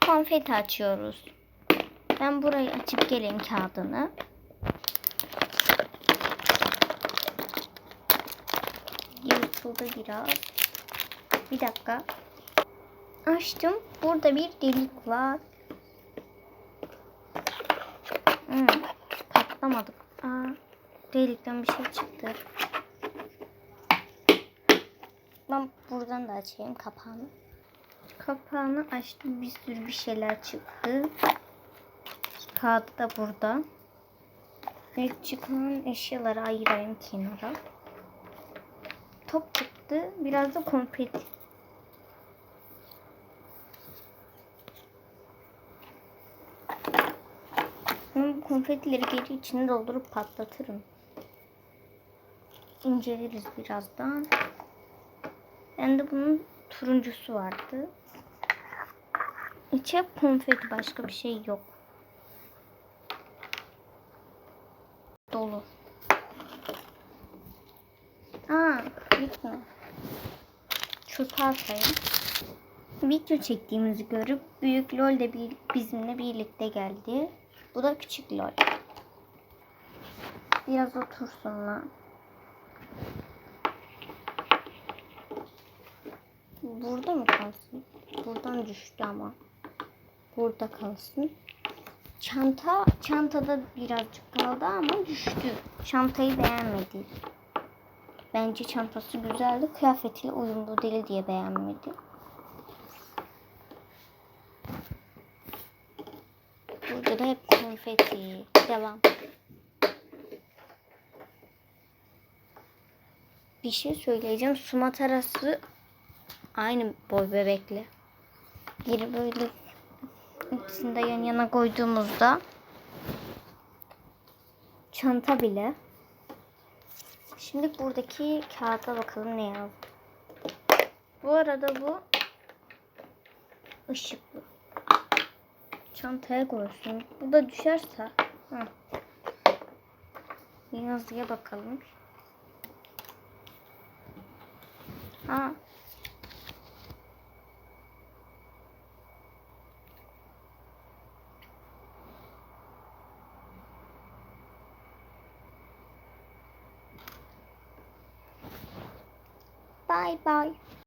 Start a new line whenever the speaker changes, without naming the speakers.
konfeti açıyoruz. Ben burayı açıp geleyim kağıdını. Yırtıldı biraz. Bir dakika. Açtım. Burada bir delik var. Hmm, patlamadık. Aa, delikten bir şey çıktı. Ben buradan da açayım kapağını. Kapağını açtım. Bir sürü bir şeyler çıktı. Kağıt da burada. İlk çıkan eşyaları ayırayım kenara. Top çıktı. Biraz da konfeti. Ben bu konfetileri geri içine doldurup patlatırım. İnceleriz birazdan. Bende bunun turuncusu vardı. İçe konfeti başka bir şey yok. Dolu. Aa, bitme. Çöpe atayım. Video çektiğimizi görüp büyük lol de bir, bizimle birlikte geldi. Bu da küçük lol. Biraz otursun lan. Burada mı kalsın? Buradan düştü ama. Burada kalsın. Çanta, çantada birazcık kaldı ama düştü. Çantayı beğenmedi. Bence çantası güzeldi. Kıyafetiyle uyumlu değil diye beğenmedi. Burada da hep konfeti. Devam. Bir şey söyleyeceğim. Su matarası aynı boy bebekle. Biri böyle ikisini de yan yana koyduğumuzda çanta bile. Şimdi buradaki kağıda bakalım ne yazdı. Bu arada bu ışıklı. Çantaya koysun. Bu da düşerse. Hı. Yazıya bakalım. Ha. Bye bye.